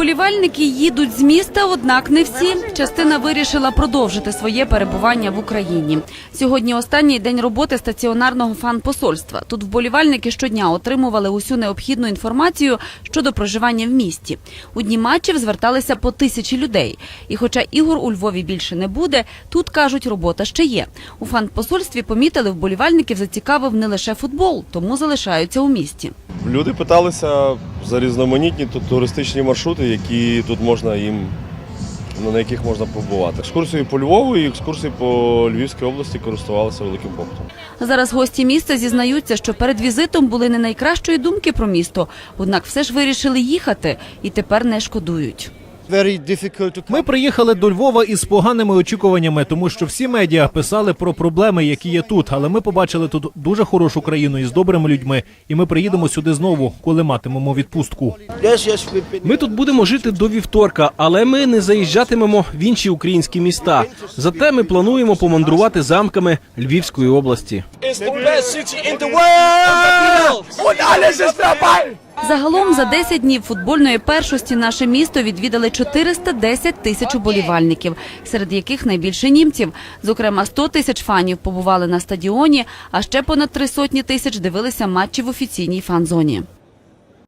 Вболівальники їдуть з міста, однак не всі. Частина вирішила продовжити своє перебування в Україні. Сьогодні останній день роботи стаціонарного фан-посольства. Тут вболівальники щодня отримували усю необхідну інформацію щодо проживання в місті. У дні матчів зверталися по тисячі людей. І хоча ігор у Львові більше не буде, тут кажуть, робота ще є. У фан-посольстві помітили, вболівальників зацікавив не лише футбол, тому залишаються у місті. Люди питалися за різноманітні туристичні маршрути, які тут можна їм ну, на яких можна побувати. Екскурсії по Львову і екскурсії по Львівській області користувалися великим попитом. Зараз гості міста зізнаються, що перед візитом були не найкращої думки про місто, однак все ж вирішили їхати і тепер не шкодують. Ми приїхали до Львова із поганими очікуваннями, тому що всі медіа писали про проблеми, які є тут. Але ми побачили тут дуже хорошу країну із добрими людьми, і ми приїдемо сюди знову, коли матимемо відпустку. Ми тут будемо жити до вівторка, але ми не заїжджатимемо в інші українські міста. Зате ми плануємо помандрувати замками Львівської області. Загалом за 10 днів футбольної першості наше місто відвідали 410 тисяч уболівальників, серед яких найбільше німців. Зокрема, 100 тисяч фанів побували на стадіоні, а ще понад три сотні тисяч дивилися матчі в офіційній фан-зоні.